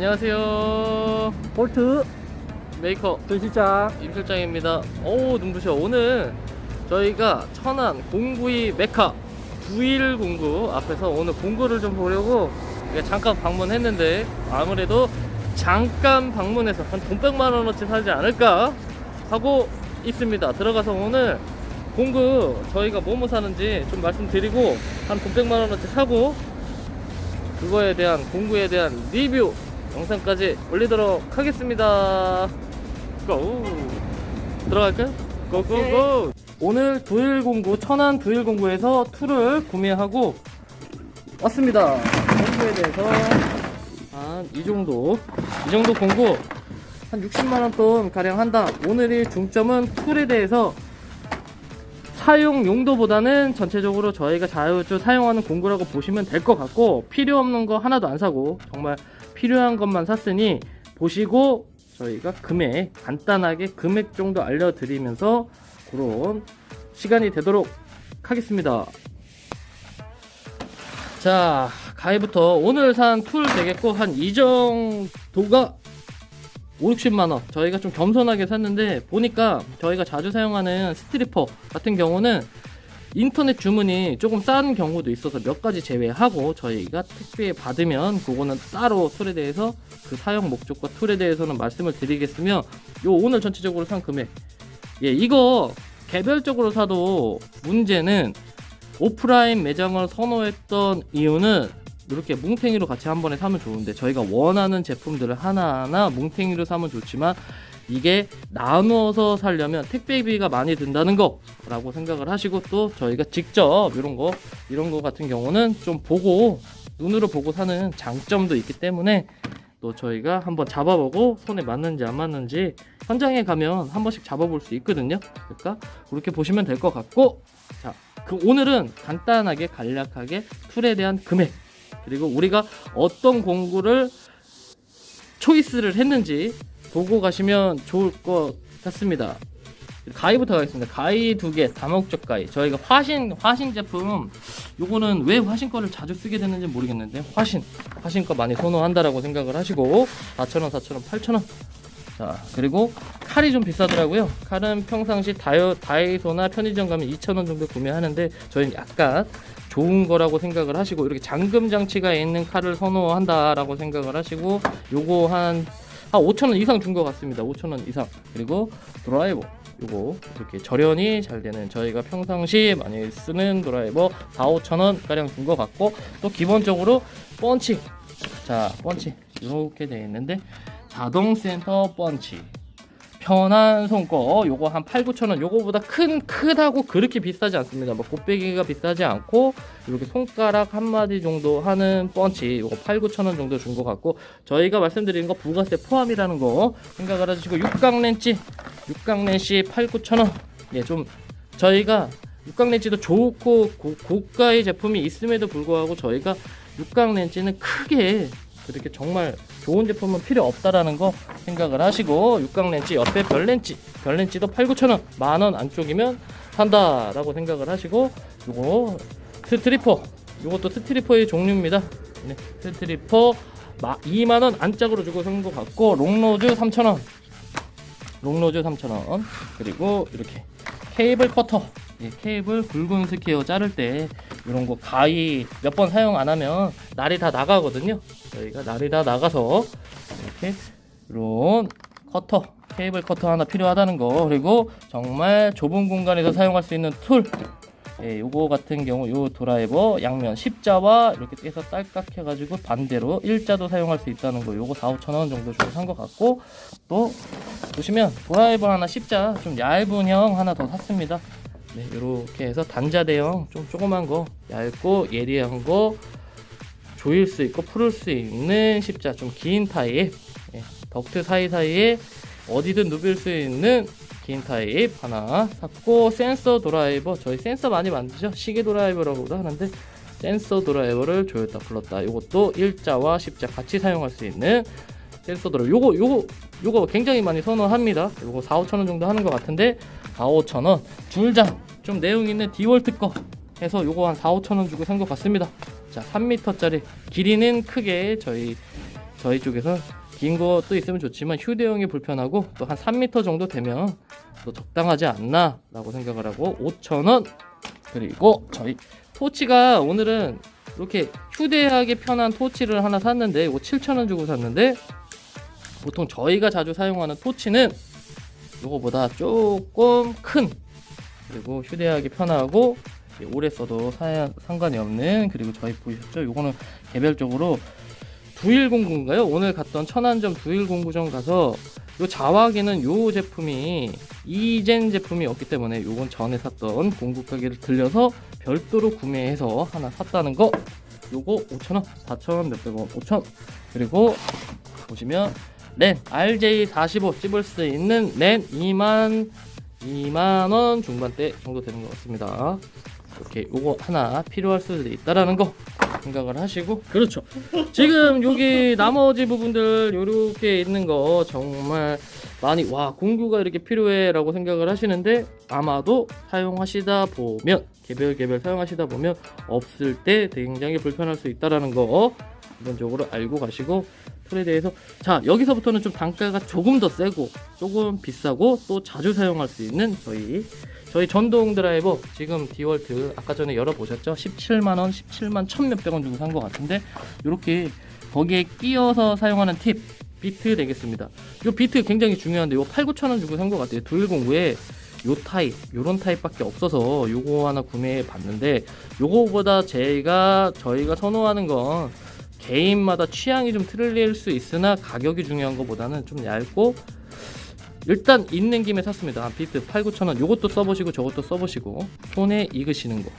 안녕하세요. 볼트 메이커 전 실장 임 실장입니다. 오 눈부셔. 오늘 저희가 천안 공구이 메카 9109 앞에서 오늘 공구를 좀 보려고 잠깐 방문했는데 아무래도 잠깐 방문해서 한 돈 100만 원어치 사지 않을까 하고 있습니다. 들어가서 오늘 공구 저희가 뭐뭐 사는지 좀 말씀드리고 한 돈 100만 원어치 사고 그거에 대한 공구에 대한 리뷰 영상까지 올리도록 하겠습니다. 고! 들어갈까요? 고고고! 오늘 9109 천안 9109에서 툴을 구매하고 왔습니다. 공구에 대해서 한 이 정도 이 정도 공구 한 60만 원 돈 가량 한다. 오늘의 중점은 툴에 대해서 사용 용도보다는 전체적으로 저희가 자주 사용하는 공구라고 보시면 될 것 같고 필요 없는 거 하나도 안 사고 정말 필요한 것만 샀으니 보시고 저희가 금액 간단하게 금액 정도 알려드리면서 그런 시간이 되도록 하겠습니다. 자 가위부터 오늘 산 툴 되겠고 한 이 정도가 5, 60만원 저희가 좀 겸손하게 샀는데 보니까 저희가 자주 사용하는 스트리퍼 같은 경우는 인터넷 주문이 조금 싼 경우도 있어서 몇 가지 제외하고 저희가 택배 받으면 그거는 따로 툴에 대해서 그 사용 목적과 툴에 대해서는 말씀을 드리겠으며 요 오늘 전체적으로 산 금액. 예 이거 개별적으로 사도 문제는 오프라인 매장을 선호했던 이유는 이렇게 뭉탱이로 같이 한 번에 사면 좋은데 저희가 원하는 제품들을 하나하나 뭉탱이로 사면 좋지만 이게 나누어서 사려면 택배비가 많이 든다는 거라고 생각을 하시고 또 저희가 직접 이런 거 이런 거 같은 경우는 좀 보고 눈으로 보고 사는 장점도 있기 때문에 또 저희가 한번 잡아보고 손에 맞는지 안 맞는지 현장에 가면 한 번씩 잡아볼 수 있거든요. 그러니까 그렇게 보시면 될 것 같고 자, 그 오늘은 간단하게 간략하게 툴에 대한 금액 그리고 우리가 어떤 공구를 초이스를 했는지 보고 가시면 좋을 것 같습니다. 가위부터 가겠습니다. 가위 두 개, 다목적 가위. 저희가 화신 화신 제품 요거는 왜 화신 거를 자주 쓰게 되는지 모르겠는데 화신 화신 거 많이 선호한다라고 생각을 하시고 4,000원, 4,000원, 8,000원. 자 그리고 칼이 좀 비싸더라고요. 칼은 평상시 다이어, 다이소나 편의점 가면 2,000원 정도 구매하는데 저희는 약간 좋은 거라고 생각을 하시고 이렇게 잠금 장치가 있는 칼을 선호한다라고 생각을 하시고 요거 한 한 5,000원 이상 준 것 같습니다. 5,000원 이상. 그리고 드라이버. 요거 이렇게 절연이 잘 되는 저희가 평상시 많이 쓰는 드라이버 4, 5,000원 가량 준 것 같고 또 기본적으로 펀치. 자, 펀치. 이렇게 되어 있는데 자동 센터 펀치. 편한 손거 요거 한 8, 9천 원 요거보다 큰 크다고 그렇게 비싸지 않습니다. 뭐 곱빼기가 비싸지 않고 이렇게 손가락 한 마디 정도 하는 펀치 요거 8, 9천 원 정도 준 것 같고 저희가 말씀드리는 거 부가세 포함이라는 거 생각을 하시고 육각 렌치 육각 렌치 8, 9천 원 예좀 저희가 육각 렌치도 좋고 고, 고가의 제품이 있음에도 불구하고 저희가 육각 렌치는 크게 그렇게 정말 좋은 제품은 필요 없다라는 거 생각을 하시고 육각 렌치 옆에 별 렌치 별 렌치도 8, 9천 원, 만 원 안쪽이면 산다라고 생각을 하시고 요거 스트리퍼 요것도 스트리퍼의 종류입니다. 네, 스트리퍼 2만 원 안짝으로 주고 산 것 같고 롱로즈 3천 원, 롱로즈 3천 원 그리고 이렇게 케이블 커터. 예, 케이블 굵은 스퀘어 자를 때 이런 거 가위 몇 번 사용 안 하면 날이 다 나가거든요. 저희가 날이 다 나가서 이렇게 이런 커터 케이블 커터 하나 필요하다는 거. 그리고 정말 좁은 공간에서 사용할 수 있는 툴 예, 요거 같은 경우 요 드라이버 양면 십자와 이렇게 떼서 딸깍 해가지고 반대로 일자도 사용할 수 있다는 거 요거 4, 5천 원 정도 주고 산 것 같고 또 보시면 드라이버 하나 십자 좀 얇은 형 하나 더 샀습니다. 네, 이렇게 해서 단자 대형 좀 조그만 거 얇고 예리한 거 조일 수 있고 풀을 수 있는 십자 좀 긴 타입 예, 덕트 사이사이에 어디든 누빌 수 있는 긴 타입 하나 샀고 센서 드라이버 저희 센서 많이 만드죠? 시계 드라이버라고도 하는데 센서 드라이버를 조였다 풀었다. 이것도 일자와 십자 같이 사용할 수 있는 센서 드라이버. 요거 요거 요거 굉장히 많이 선호합니다. 요거 4, 5천 원 정도 하는 것 같은데 4, 5천 원. 줄장 좀 내용 있는 디월트 거 해서 요거 한 4, 5천 원 주고 산 것 같습니다. 자 3m짜리 길이는 크게 저희 저희 쪽에서 긴 것도 있으면 좋지만 휴대용이 불편하고 또 한 3m 정도 되면 또 적당하지 않나 라고 생각을 하고 5,000원 그리고 저희 토치가 오늘은 이렇게 휴대하기 편한 토치를 하나 샀는데 이거 7,000원 주고 샀는데 보통 저희가 자주 사용하는 토치는 이거보다 조금 큰 그리고 휴대하기 편하고 예, 오래 써도 사, 상관이 없는 그리고 저희 보셨죠? 요거는 개별적으로 9109인가요? 오늘 갔던 천안점 9109점 가서 요 자화기는 요 제품이 이젠 제품이 없기 때문에 요건 전에 샀던 공구 가게를 들려서 별도로 구매해서 하나 샀다는 거 요거 5,000원, 4,000원, 몇백 원, 5,000원 그리고 보시면 렌 RJ45 찝을 수 있는 렌 2만 2만 원 중반대 정도 되는 것 같습니다. 이렇게 요거 하나 필요할 수도 있다라는 거 생각을 하시고 그렇죠. 지금 여기 나머지 부분들 요렇게 있는 거 정말 많이 와 공구가 이렇게 필요해 라고 생각을 하시는데 아마도 사용하시다 보면 개별 개별 사용하시다 보면 없을 때 굉장히 불편할 수 있다라는 거 기본적으로 알고 가시고 툴에 대해서 자 여기서부터는 좀 단가가 조금 더 세고 조금 비싸고 또 자주 사용할 수 있는 저희 저희 전동 드라이버 지금 디월트 아까 전에 열어보셨죠? 17만원 17만 1600원 주고 산것 같은데 이렇게 거기에 끼워서 사용하는 팁 비트 되겠습니다. 이 비트 굉장히 중요한데 이거 8, 9천원 주고 산 것 같아요. 210구에 요 타입 요런 타입밖에 없어서 요거 하나 구매해 봤는데 요거보다 제가 저희가 선호하는 건 개인마다 취향이 좀 틀릴 수 있으나 가격이 중요한 것보다는 좀 얇고 일단 있는 김에 샀습니다. 한 비트 8, 9천 원. 요것도 써보시고 저것도 써보시고 손에 익으시는 거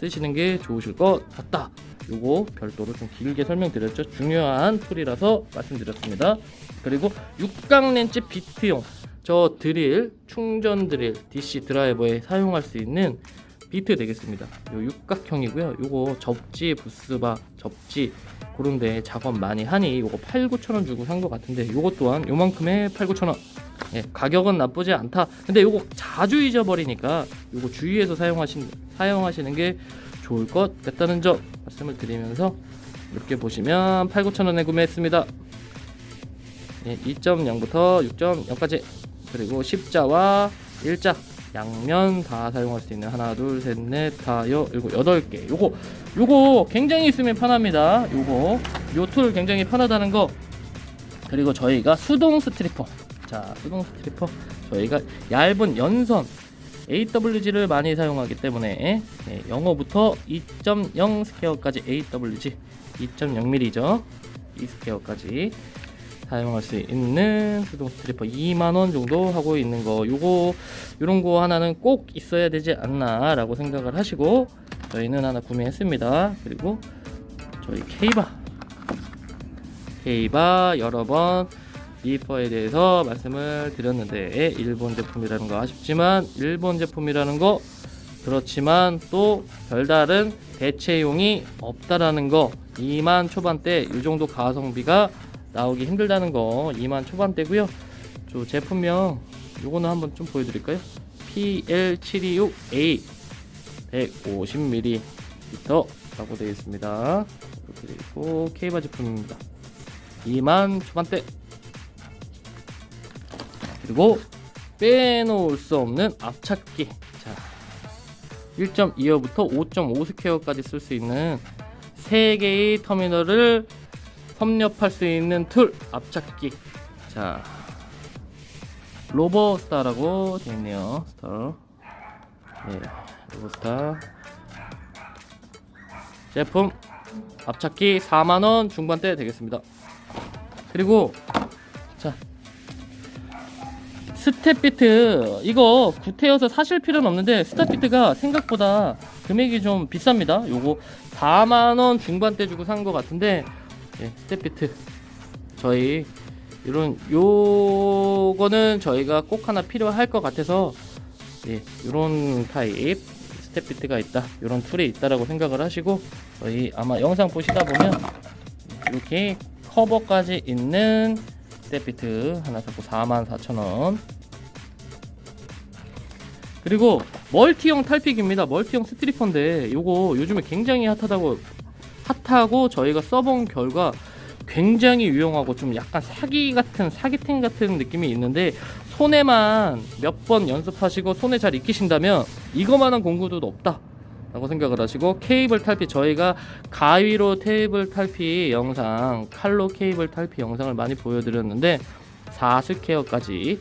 쓰시는 게 좋으실 것 같다. 요거 별도로 좀 길게 설명드렸죠. 중요한 툴이라서 말씀드렸습니다. 그리고 육각 렌치 비트용 저 드릴 충전 드릴 DC 드라이버에 사용할 수 있는 비트 되겠습니다. 요 육각형이고요. 요거 접지 부스바 접지 그런데 작업 많이 하니 요거 8, 9천 원 주고 산 것 같은데 요거 또한 요만큼에 8, 9천 원. 예, 가격은 나쁘지 않다. 근데 요거 자주 잊어버리니까 요거 주의해서 사용하신 사용하시는 게 좋을 것 같다는 점 말씀을 드리면서 이렇게 보시면 8, 9천 원에 구매했습니다. 예, 2.0부터 6.0까지. 그리고 십자와 일자 양면 다 사용할 수 있는 하나 둘셋넷 다여 일곱 여덟 개. 요거 요거 굉장히 있으면 편합니다. 요거 요 툴 굉장히 편하다는 거. 그리고 저희가 수동 스트리퍼 자 수동 스트리퍼. 저희가 얇은 연선 AWG를 많이 사용하기 때문에 예, 영어부터 2.0 스퀘어까지 AWG 2.0mm죠. 이 스퀘어까지 사용할 수 있는 수동 스트리퍼 2만원 정도 하고 있는 거. 요거 요런 거 하나는 꼭 있어야 되지 않나 라고 생각을 하시고 저희는 하나 구매했습니다. 그리고 저희 케이바. 케이바 여러 번 리퍼에 대해서 말씀을 드렸는데 일본 제품이라는 거 아쉽지만 일본 제품이라는 거 그렇지만 또 별다른 대체용이 없다라는 거 2만 초반대 이 정도 가성비가 나오기 힘들다는 거 2만 초반대고요. 저 제품명 요거는 한번 좀 보여드릴까요? PL726A 150ml 라고 되어 있습니다. 그리고 케이바 제품입니다. 2만 초반대 그리고 빼놓을 수 없는 앞찾기. 자 1.2어부터 5.5 스퀘어까지 쓸 수 있는 3개의 터미널을 섭렵할 수 있는 툴 앞찾기. 자 로버스타라고 되어 있네요 스타 네 로버스타. 제품 앞찾기 4만원 중반대 되겠습니다. 그리고 자 스텝비트. 이거 구태여서 사실 필요는 없는데 스텝비트가 생각보다 금액이 좀 비쌉니다. 요거 4만원 중반대 주고 산 것 같은데 예, 스텝비트. 저희 이런 요거는 저희가 꼭 하나 필요할 것 같아서 예, 이런 타입 스텝비트가 있다. 이런 툴이 있다라고 생각을 하시고 저희 아마 영상 보시다 보면 이렇게 커버까지 있는 스텝비트 하나 사고 44,000원 그리고 멀티형 탈픽입니다 멀티형 스트리퍼인데 요거 요즘에 굉장히 핫하다고 핫하고 저희가 써본 결과 굉장히 유용하고 좀 약간 사기 같은 사기템 같은 느낌이 있는데 손에만 몇 번 연습하시고 손에 잘 익히신다면 이거만한 공구도 없다. 라고 생각을 하시고 케이블 탈피 저희가 가위로 테이블 탈피 영상 칼로 케이블 탈피 영상을 많이 보여드렸는데 4스퀘어까지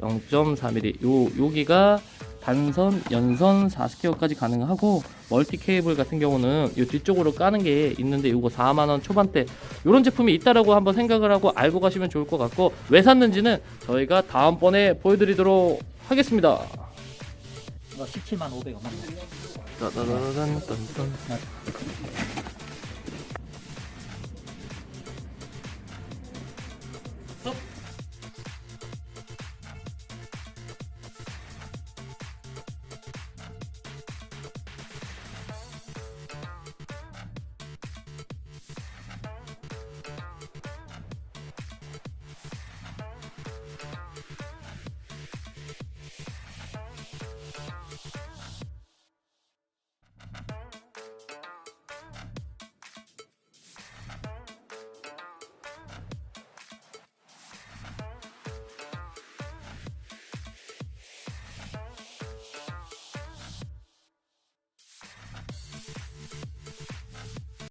0.4mm 요 여기가 단선 연선 4스퀘어까지 가능하고 멀티 케이블 같은 경우는 이 뒤쪽으로 까는 게 있는데 이거 4만 원 초반대 이런 제품이 있다라고 한번 생각을 하고 알고 가시면 좋을 것 같고 왜 샀는지는 저희가 다음번에 보여드리도록 하겠습니다. 이거 17만 500원. 따다다단 딴딴.